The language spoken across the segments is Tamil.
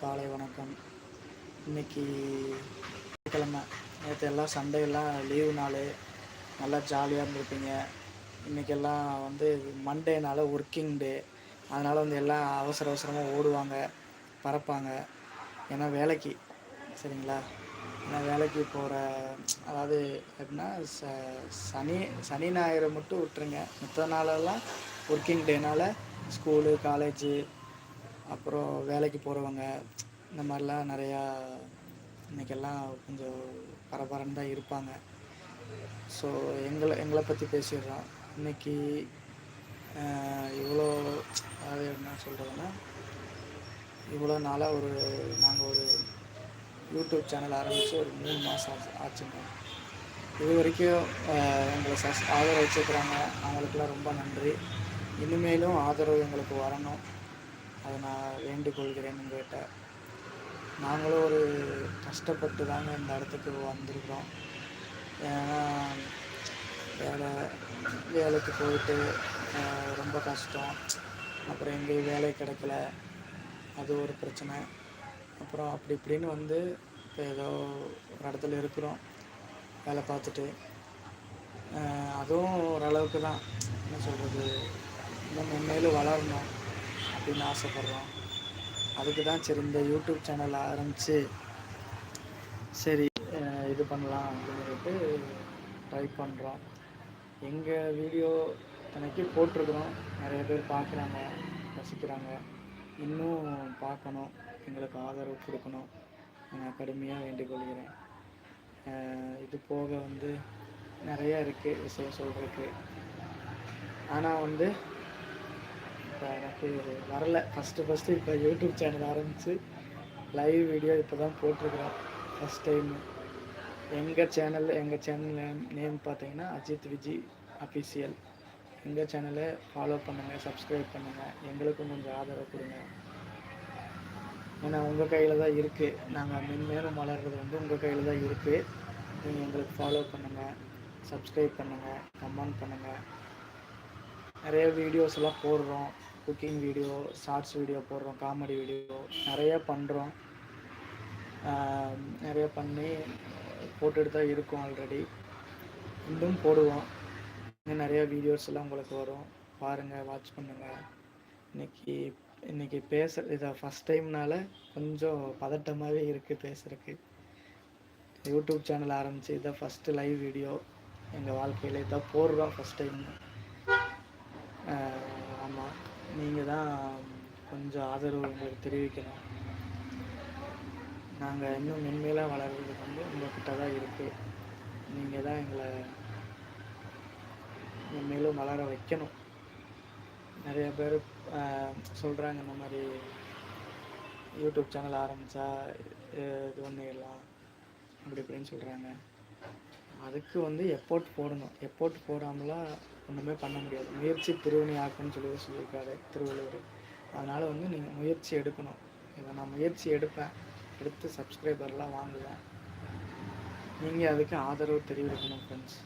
காலை வணக்கம். இன்னைக்கு கிழமை நேற்று எல்லாம் சண்டையெல்லாம் எல்லாம் லீவு நாள். நல்லா ஜாலியாக இருந்திருப்பீங்க. இன்றைக்கெல்லாம் வந்து மண்டேனால ஒர்க்கிங் டே அதனால் வந்து எல்லாம் அவசர அவசரமாக ஓடுவாங்க பறப்பாங்க. ஏன்னா வேலைக்கு சரிங்களா? ஏன்னா வேலைக்கு போகிற அதாவது எப்படின்னா ச சனி சனி ஞாயிறு மட்டும் விட்டுருங்க. மற்ற நாளெல்லாம் ஒர்க்கிங் டேனால் ஸ்கூலு காலேஜு அப்புறம் வேலைக்கு போகிறவங்க இந்த மாதிரிலாம் நிறையா இன்றைக்கெல்லாம் கொஞ்சம் பரபரன்னு தான் இருப்பாங்க. ஸோ எங்களை எங்களை பற்றி பேசிடுறோம். இன்னைக்கு இவ்வளோ அது என்ன சொல்கிறதுன்னா இவ்வளோ நாளாக ஒரு நாங்கள் ஒரு யூடியூப் சேனல் ஆரம்பித்து ஒரு மூணு மாதம் ஆச்சு ஆச்சுங்க. இது வரைக்கும் எங்களை சஸ் ஆதரவு வச்சுருக்குறாங்க. அவங்களுக்குலாம் ரொம்ப நன்றி. இனிமேலும் ஆதரவு எங்களுக்கு வரணும். அதை நான் வேண்டுகொள்கிறேன் உங்கள்கிட்ட நாங்களும் ஒரு கஷ்டப்பட்டு தாங்க இந்த இடத்துக்கு வந்திருக்கிறோம் ஏன்னா வேலை வேலைக்கு போயிட்டு ரொம்ப கஷ்டம். அப்புறம் எங்கேயும் வேலை கிடைக்கல. அது ஒரு பிரச்சனை. அப்புறம் அப்படி இப்படின்னு வந்து இப்போ ஏதோ ஒரு இடத்துல இருக்கிறோம். வேலை பார்த்துட்டு. அதுவும் ஓரளவுக்கு தான். என்ன சொல்கிறது இன்னும் மென்மேலும் வளரணும். அப்படின்னு ஆசைப்பட்றோம். அதுக்கு தான் சரி இந்த யூடியூப் சேனல் ஆரம்பித்து சரி இது பண்ணலாம் அப்படின்னு சொல்லிட்டு ட்ரை பண்ணுறோம் எங்கள் வீடியோ எனக்கு போட்டிருக்கிறோம். நிறைய பேர் பார்க்குறாங்க ரசிக்கிறாங்க. இன்னும் பார்க்கணும். எங்களுக்கு ஆதரவு கொடுக்கணும். நான் கடுமையாக வேண்டிக் கொள்கிறேன். இது போக வந்து நிறைய இருக்குது விஷயம் சொல்கிறதுக்கு ஆனால் வந்து இப்போ எனக்கு வரல. ஃபஸ்ட்டு ஃபஸ்ட்டு இப்போ யூடியூப் சேனல் ஆரம்பித்து லைவ் வீடியோ இப்போ தான் போட்டிருக்கிறோம் ஃபஸ்ட் டைம் எங்கள் சேனல் எங்கள் சேனல் நேம் நேம் பார்த்தீங்கன்னா அஜித் விஜி அஃபிஷியல் எங்கள் சேனலை ஃபாலோ பண்ணுங்கள் சப்ஸ்கிரைப் பண்ணுங்கள் எங்களுக்கும் கொஞ்சம் ஆதரவு கொடுங்க. ஏன்னா உங்கள் கையில் தான் இருக்குது நாங்கள் மென்மேலும் வளர்றது வந்து உங்கள் கையில் தான் இருக்குது நீங்கள் எங்களுக்கு ஃபாலோ பண்ணுங்கள் சப்ஸ்கிரைப் பண்ணுங்கள் கமெண்ட் பண்ணுங்கள் நிறைய வீடியோஸ் எல்லாம் போடுறோம். குக்கிங் வீடியோ ஷார்ட்ஸ் வீடியோ போடுறோம் காமெடி வீடியோ நிறைய பண்ணுறோம் நிறைய பண்ணி போட்டுட்டு தான் இருக்கோம் ஆல்ரெடி இன்னும் போடுவோம். இன்னும் நிறைய வீடியோஸ் எல்லாம் உங்களுக்கு வரும். பாருங்கள் வாட்ச் பண்ணுங்கள் இன்னைக்கு இன்னைக்கு பேச இதை ஃபஸ்ட் டைம்னால கொஞ்சம் பதட்டமாகவே இருக்குது பேசுகிறதுக்கு யூடியூப் சேனல் ஆரம்பித்து இதான் ஃபஸ்ட்டு லைவ் வீடியோ எங்கள் வாழ்க்கையில் இதான் போடுறோம் ஃபஸ்ட் டைம் நீங்கள் தான் கொஞ்சம் ஆதரவு எங்களுக்கு தெரிவிக்கணும். நாங்கள் இன்னும் மென்மேலாக வளர்றதுக்கு வந்து உங்கள்கிட்ட தான் இருக்குது நீங்கள் தான் எங்களை மென்மேலும் வளர வைக்கணும். நிறைய பேர் சொல்கிறாங்க இந்த மாதிரி யூடியூப் சேனல் ஆரம்பித்தா இது பண்ணிடலாம் அப்படி இப்படின்னு சொல்கிறாங்க அதுக்கு வந்து எப்போர்ட் போடணும். எப்போர்ட் போடாமலாம் ஒன்றுமே பண்ண முடியாது. முயற்சி திருவினை ஆக்குன்னு சொல்லி சொல்லியிருக்காரு திருவள்ளுவர். அதனால் வந்து நீங்கள் முயற்சி எடுக்கணும். இதை நான் முயற்சி எடுப்பேன். எடுத்து சப்ஸ்கிரைபர்லாம் வாங்குவேன். நீங்கள் அதுக்கு ஆதரவு தெரிவிக்கணும் ஃப்ரெண்ட்ஸ்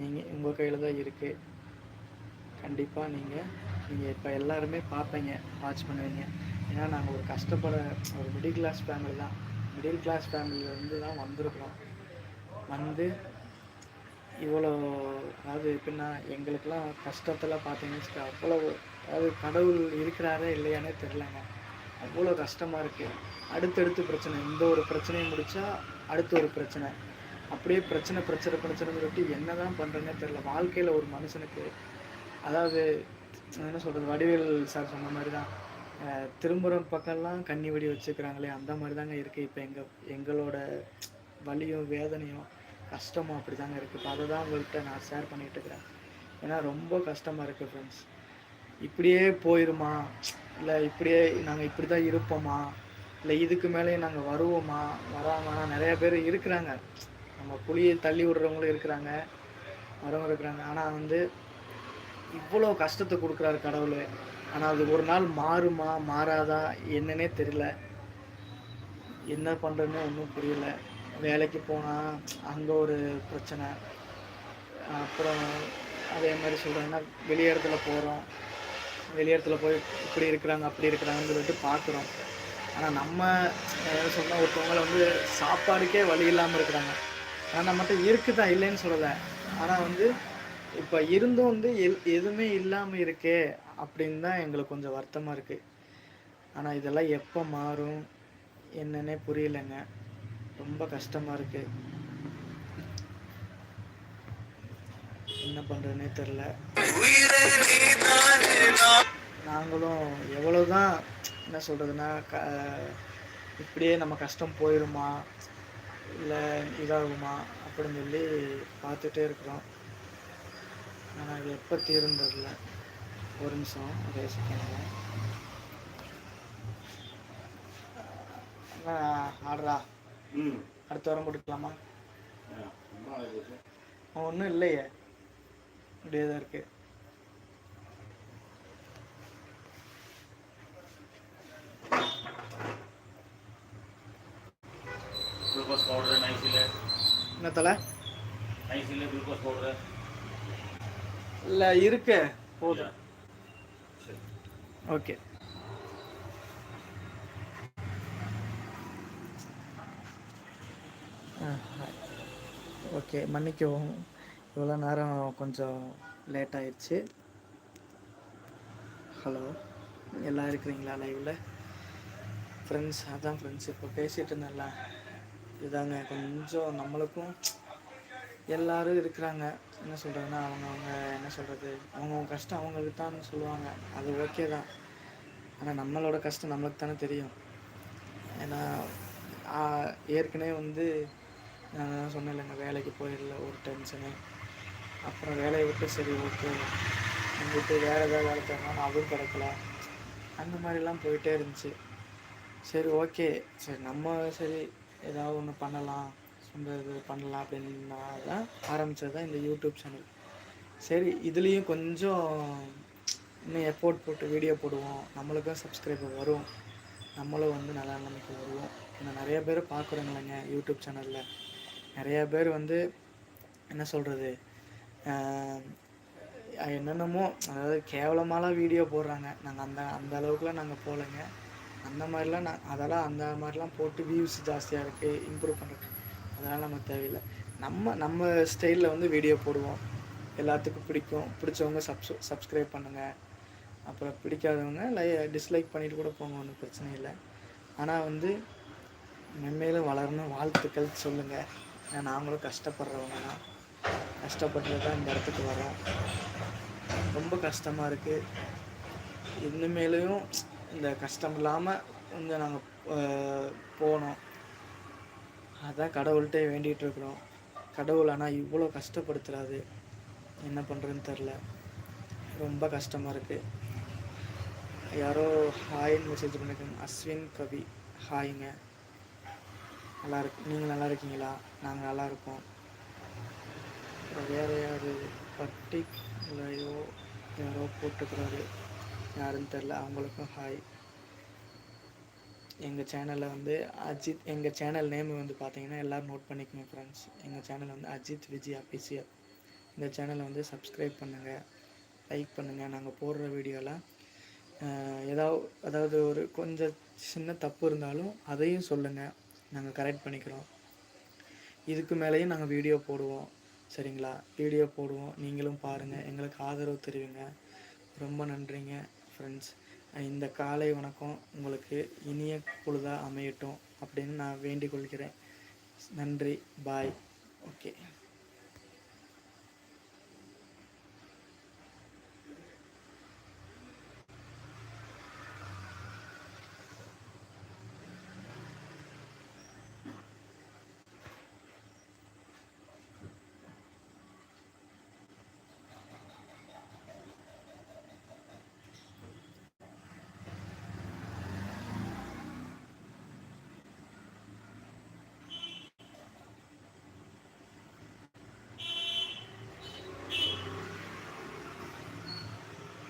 நீங்கள் உங்கள் கையில் தான் இருக்குது கண்டிப்பாக நீங்கள் நீங்கள் இப்போ எல்லாருமே பார்ப்பீங்க வாட்ச் பண்ணுவீங்க. ஏன்னா நாங்கள் ஒரு கஷ்டப்பட ஒரு மிடில் கிளாஸ் ஃபேமிலி தான். மிடில் கிளாஸ் ஃபேமிலியிலேருந்து தான் வந்திருக்கிறோம். வந்து இவ்வளோ அதாவது எப்படின்னா எங்களுக்கெல்லாம் கஷ்டத்தில் பார்த்தீங்கன்னு வச்சுக்கோ அவ்வளோ அதாவது கடவுள் இருக்கிறாரே இல்லையானே தெரிலங்க அவ்வளோ கஷ்டமாக இருக்குது அடுத்தடுத்து பிரச்சனை இந்த ஒரு பிரச்சனையை முடித்தா அடுத்த ஒரு பிரச்சனை. அப்படியே பிரச்சனை பிரச்சனை பிரச்சனை சொல்லிட்டு என்ன தான் பண்ணுறேன்னே தெரில வாழ்க்கையில் ஒரு மனுஷனுக்கு அதாவது என்ன சொல்கிறது வடிவேல் சார் சொன்ன மாதிரி தான் திரும்புகிற பக்கம்லாம் கண்ணி வெடி வச்சுக்கிறாங்களே அந்த மாதிரி தாங்க இருக்குது இப்போ எங்கள் எங்களோட வலியும் வேதனையும் கஷ்டமும் அப்படி தாங்க இருக்குது இப்போ அதை தான் உங்கள்கிட்ட நான் ஷேர் பண்ணிகிட்டு இருக்கிறேன். ஏன்னா ரொம்ப கஷ்டமாக இருக்குது ஃப்ரெண்ட்ஸ் இப்படியே போயிருமா? இல்லை இப்படியே நாங்கள் இப்படி தான் இருப்போமா? இல்லை இதுக்கு மேலே நாங்கள் வருவோமா? வராமா நிறையா பேர் இருக்கிறாங்க. நம்ம புளியை தள்ளி விடுறவங்களும் இருக்கிறாங்க. வரவங்க இருக்கிறாங்க. ஆனால் வந்து இவ்வளோ கஷ்டத்தை கொடுக்குறாரு கடவுள். ஆனால் அது ஒரு நாள் மாறுமா மாறாதா என்னன்னே தெரியல. என்ன பண்ணுறதுன்னு ஒன்றும் புரியல. வேலைக்கு போனால் அங்கே ஒரு பிரச்சனை. அப்புறம் அதே மாதிரி சொல்கிறாங்கன்னா வெளி இடத்துல போகிறோம் வெளி இடத்துல போய் இப்படி இருக்கிறாங்க அப்படி இருக்கிறாங்கன்னு சொல்லிட்டு பார்க்குறோம். ஆனால் நம்ம சொன்னால் ஒருத்தவங்களை வந்து சாப்பாடுக்கே வழி இல்லாமல் இருக்கிறாங்க. ஆனால் நம்மகிட்ட இருக்குது தான் இல்லைன்னு சொல்லலை. ஆனால் வந்து இப்போ இருந்தும் வந்து எல் எதுவுமே இல்லாமல் இருக்கே அப்படின்னு தான் எங்களுக்கு கொஞ்சம் வருத்தமாக இருக்குது ஆனால் இதெல்லாம் எப்போ மாறும் என்னன்னே புரியலைங்க. ரொம்ப கஷ்டமாக இருக்குது என்ன பண்ணுறதுனே தெரில நாங்களும் எவ்வளோ தான் என்ன சொல்கிறதுனா க இப்படியே நம்ம கஷ்டம் போயிடுமா இல்லை இதாகுமா அப்படின்னு சொல்லி பார்த்துட்டே இருக்கிறோம் ஆனால் அது எப்போ தீர்ந்ததில்ல ஒரு நிமிஷம் அதே செகண்ட் ஆடுறா ம். அடுத்த வாரம் கொடுக்கலாமா. ஒன்றும் இல்லையே. இப்படியே தான் இருக்குது குளுக்கோஸ் பவுடர் நைஸில் என்ன தலை? நைஸில் குளுக்கோஸ் பவுடர். இல்லை இருக்கு. போதும். ஓகே. ஓகே மன்னிக்கவும். இவ்வளோ நேரம் கொஞ்சம் லேட் ஆயிடுச்சு. ஹலோ எல்லாம் இருக்கிறீங்களா லைவில் ஃப்ரெண்ட்ஸ் அதான் ஃப்ரெண்ட்ஸ் இப்போ பேசிகிட்டு இருந்தேன்ல. இதாங்க கொஞ்சம் நம்மளுக்கும் எல்லாரும் இருக்கிறாங்க. என்ன சொல்கிறதுனா அவங்கவுங்க என்ன சொல்கிறது அவங்கவுங்க கஷ்டம் அவங்களுக்கு தான் சொல்லுவாங்க. அது ஓகே தான். ஆனால் நம்மளோட கஷ்டம் நம்மளுக்கு தானே தெரியும். ஏன்னா ஏற்கனவே வந்து நான் சொன்னேன் இல்லைங்க வேலைக்கு போயிடல ஒரு டென்ஷனு அப்புறம் வேலையை விட்டு சரி ஓகே விட்டு வேறு ஏதாவது வேலை தேடணும் அதுவும் கிடைக்கல. அந்த மாதிரிலாம் போயிட்டே இருந்துச்சு. சரி ஓகே சரி நம்ம சரி ஏதாவது ஒன்று பண்ணலாம். சொந்த இது பண்ணலாம் அப்படின்னா தான் ஆரம்பித்தது தான் இந்த யூடியூப் சேனல் சரி இதுலேயும் கொஞ்சம் இன்னும் எஃபோர்ட் போட்டு வீடியோ போடுவோம். நம்மளுக்கும் சப்ஸ்கிரைபர் வரும். நம்மளும் வந்து நல்ல நிலைமைக்கு வருவோம். இன்னும் நிறைய பேர் பார்க்குறோங்களேங்க யூடியூப் சேனலில் நிறையா பேர் வந்து என்ன சொல்கிறது என்னென்னமோ அதாவது கேவலமாலாம் வீடியோ போடுறாங்க. நாங்கள் அந்த அந்த அளவுக்குலாம் நாங்கள் போகலைங்க அந்த மாதிரிலாம் நான் அதெல்லாம் அந்த மாதிரிலாம் போட்டு வியூஸ் ஜாஸ்தியாக இருக்குது இம்ப்ரூவ் பண்ணுறது அதெல்லாம் நமக்கு தேவையில்லை. நம்ம நம்ம ஸ்டைலில் வந்து வீடியோ போடுவோம். எல்லாத்துக்கும் பிடிக்கும். பிடிச்சவங்க சப்ஸ் சப்ஸ்கிரைப் பண்ணுங்கள் அப்புறம் பிடிக்காதவங்க லை டிஸ்லைக் பண்ணிட்டு கூட போங்க ஒன்றும் பிரச்சனை இல்லை. ஆனால் வந்து மென்மேலும் வளரணும். வாழ்த்துக்கள் சொல்லுங்கள் ஏன்னா நாங்களும் கஷ்டப்படுறவங்க தான். கஷ்டப்பட்டு தான் இந்த இடத்துக்கு வரோம். ரொம்ப கஷ்டமாக இருக்குது இனிமேலையும் இந்த கஷ்டம் இல்லாமல் கொஞ்சம் நாங்கள் போனோம். அதான் கடவுள்கிட்டே வேண்டிகிட்டு இருக்கிறோம். கடவுள் ஆனால் இவ்வளோ கஷ்டப்படுத்துறாது என்ன பண்ணுறதுன்னு தெரில ரொம்ப கஷ்டமாக இருக்குது யாரோ ஹாய்ன்னு மெசேஜ் பண்ணிருக்காங்க. அஸ்வின் கவி. ஹாய்ங்க நல்லா இருக்கு நீங்கள் நல்லா இருக்கீங்களா நாங்கள் நல்லா இருக்கோம் அப்புறம் வேறு யார் பர்டிகுலரையோ யாரோ போட்டுக்கிறாரு. யாருன்னு தெரில. அவங்களுக்கும் ஹாய் எங்கள் சேனலில் வந்து அஜித் எங்கள் சேனல் நேம் வந்து பார்த்தீங்கன்னா எல்லோரும் நோட் பண்ணிக்கோங்க ஃப்ரெண்ட்ஸ் எங்கள் சேனல் வந்து அஜித் விஜய் அபிஷியல் இந்த சேனலை வந்து சப்ஸ்கிரைப் பண்ணுங்கள் லைக் பண்ணுங்கள் நாங்கள் போடுற வீடியோலாம் ஏதாவது அதாவது ஒரு கொஞ்சம் சின்ன தப்பு இருந்தாலும் அதையும் சொல்லுங்கள் நாங்கள் கரெக்ட் பண்ணிக்கிறோம். இதுக்கு மேலேயும் நாங்கள் வீடியோ போடுவோம். சரிங்களா? வீடியோ போடுவோம். நீங்களும் பாருங்கள் எங்களுக்கு ஆதரவு தெரிவிங்க. ரொம்ப நன்றிங்க ஃப்ரெண்ட்ஸ் இந்த காலை வணக்கம் உங்களுக்கு இனிய பொழுதாக அமையட்டும் அப்படின்னு நான் வேண்டிக் கொள்கிறேன். நன்றி. Bye okay